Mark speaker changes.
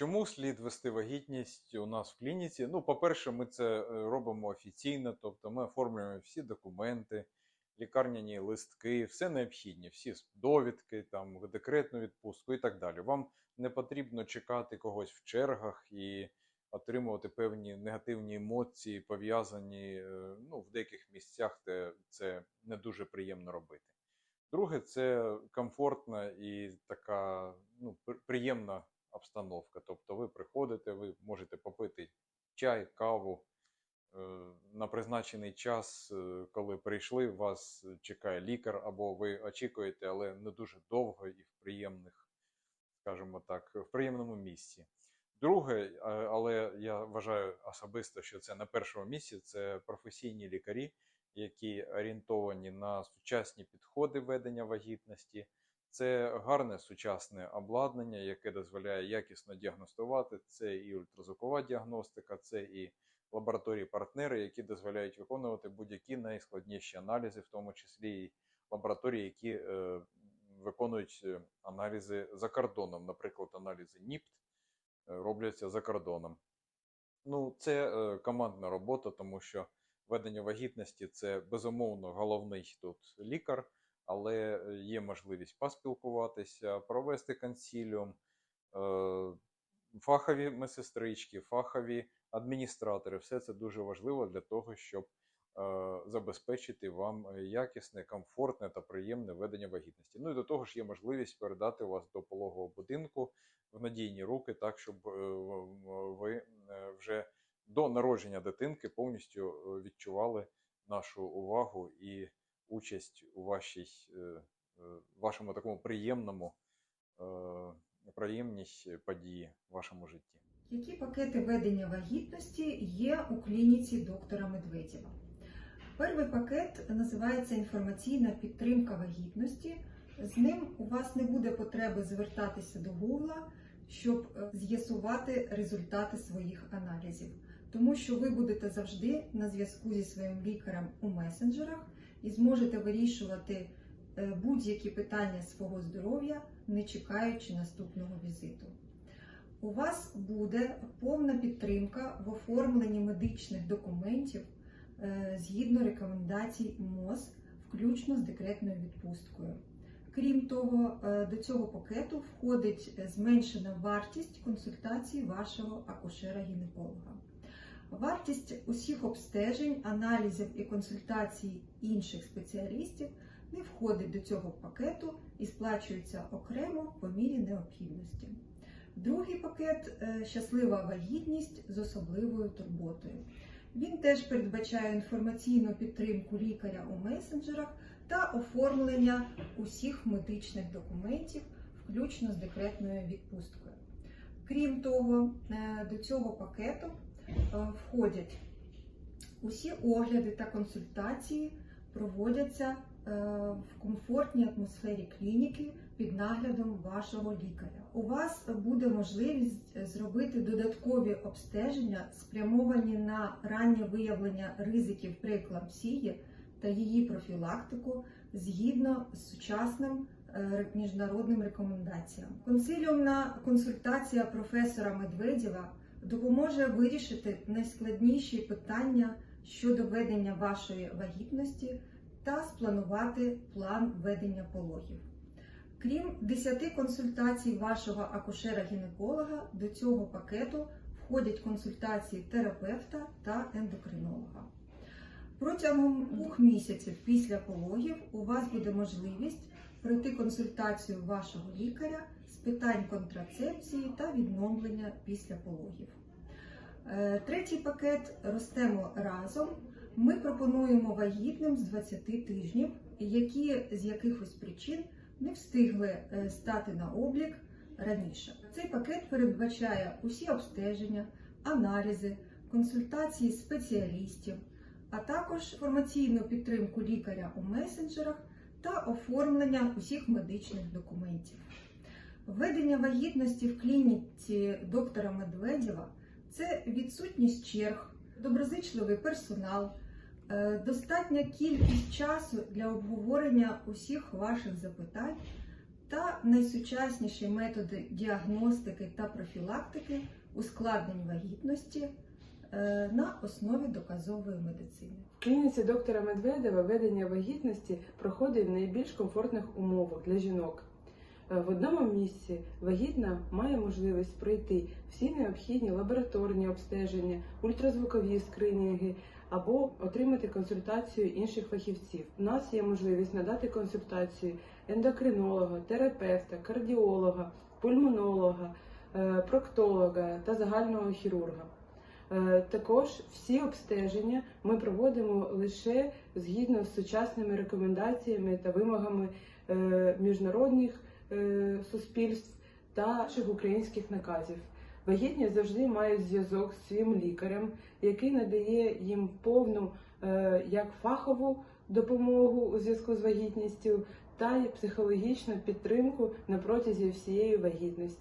Speaker 1: Чому слід вести вагітність у нас в клініці? Ну, по-перше, ми це е, робимо офіційно, тобто ми оформлюємо всі документи, лікарняні листки, все необхідні, всі довідки, там, декретну відпустку і так далі. Вам не потрібно чекати когось в чергах і отримувати певні негативні емоції, пов'язані е, ну, в деяких місцях, де це не дуже приємно робити. Друге, це комфортна і така ну, при- приємна обстановка. Тобто ви приходите, ви можете попити чай, каву е, на призначений час, е, коли прийшли, вас чекає лікар, або ви очікуєте, але не дуже довго і в приємних, скажімо так, в приємному місці. Друге, але я вважаю особисто, що це на першому місці це професійні лікарі, які орієнтовані на сучасні підходи ведення вагітності. Це гарне сучасне обладнання, яке дозволяє якісно діагностувати. Це і ультразвукова діагностика, це і лабораторії партнери, які дозволяють виконувати будь-які найскладніші аналізи, в тому числі і лабораторії, які е, виконують е, аналізи за кордоном, наприклад, аналізи НІПТ е, робляться за кордоном. Ну, це е, командна робота, тому що ведення вагітності це безумовно головний тут лікар, але е, є можливість поспілкуватися, провести консіліум, е, фахові медсестрички, фахові адміністратори. Все це дуже важливо для того, щоб е, забезпечити вам якісне, комфортне та приємне ведення вагітності. Ну і до того ж є можливість передати вас до пологового будинку в надійні руки, так щоб ви вже до народження дитинки повністю відчували нашу увагу і участь у вашій, вашому такому приємному, приємній події в вашому житті.
Speaker 2: Які пакети ведення вагітності є у клініці доктора Медведєва? Перший пакет називається інформаційна підтримка вагітності. З ним у вас не буде потреби звертатися до Гугла, щоб е, з'ясувати результати своїх аналізів, тому що ви будете завжди на зв'язку зі своїм лікарем у месенджерах і зможете вирішувати е, будь-які питання свого здоров'я, не чекаючи наступного візиту у вас буде повна підтримка в оформленні медичних документів е, згідно рекомендацій МОЗ, включно з декретною відпусткою. Крім того, е, до цього пакету входить зменшена вартість консультацій вашого акушера-гінеколога. Вартість усіх обстежень, аналізів і консультацій інших спеціалістів не входить до цього пакету і сплачується окремо по мірі необхідності. Другий пакет е, щаслива вагітність з особливою турботою. Він теж передбачає інформаційну підтримку лікаря у месенджерах та оформлення усіх медичних документів, включно з декретною відпусткою. Крім того, е, до цього пакету входять усі огляди та консультації проводяться е, в комфортній атмосфері клініки під наглядом вашого лікаря. У вас буде можливість зробити додаткові обстеження, спрямовані на раннє виявлення ризиків прееклампсії та її профілактику згідно з сучасним е, міжнародним рекомендаціям. Консиліумна консультація професора Медведєва допоможе вирішити найскладніші питання щодо ведення вашої вагітності та спланувати план ведення пологів. Крім 10 консультацій вашого акушера-гінеколога, до цього пакету входять консультації терапевта та ендокринолога. Протягом двох місяців після пологів у вас буде можливість пройти консультацію вашого лікаря з питань контрацепції та відновлення після пологів. Е, Третій пакет ростемо разом. Ми пропонуємо вагітним з 20 тижнів, які з якихось причин не встигли е, стати на облік раніше. Цей пакет передбачає усі обстеження, аналізи, консультації спеціалістів, а також інформаційну підтримку лікаря у месенджерах та оформлення усіх медичних документів. Введення вагітності в клініці доктора Медведєва це відсутність черг, доброзичливий персонал, е, достатня кількість часу для обговорення усіх ваших запитань та найсучасніші методи діагностики та профілактики ускладнень вагітності на основі доказової медицини.
Speaker 3: В клініці доктора Медведева ведення вагітності проходить в найбільш комфортних умовах для жінок. Е, В одному місці вагітна має можливість пройти всі необхідні лабораторні обстеження, ультразвукові скринінги або отримати консультацію інших фахівців. У нас є можливість надати консультацію ендокринолога, терапевта, кардіолога, пульмонолога, е, проктолога та загального хірурга. Е, Також всі обстеження ми проводимо лише згідно з сучасними рекомендаціями та вимогами е, міжнародних е, суспільств та наших українських наказів. Вагітні завжди мають зв'язок з своїм лікарем, який надає їм повну як фахову допомогу у зв'язку з вагітністю, та й психологічну підтримку на протязі всієї вагітності.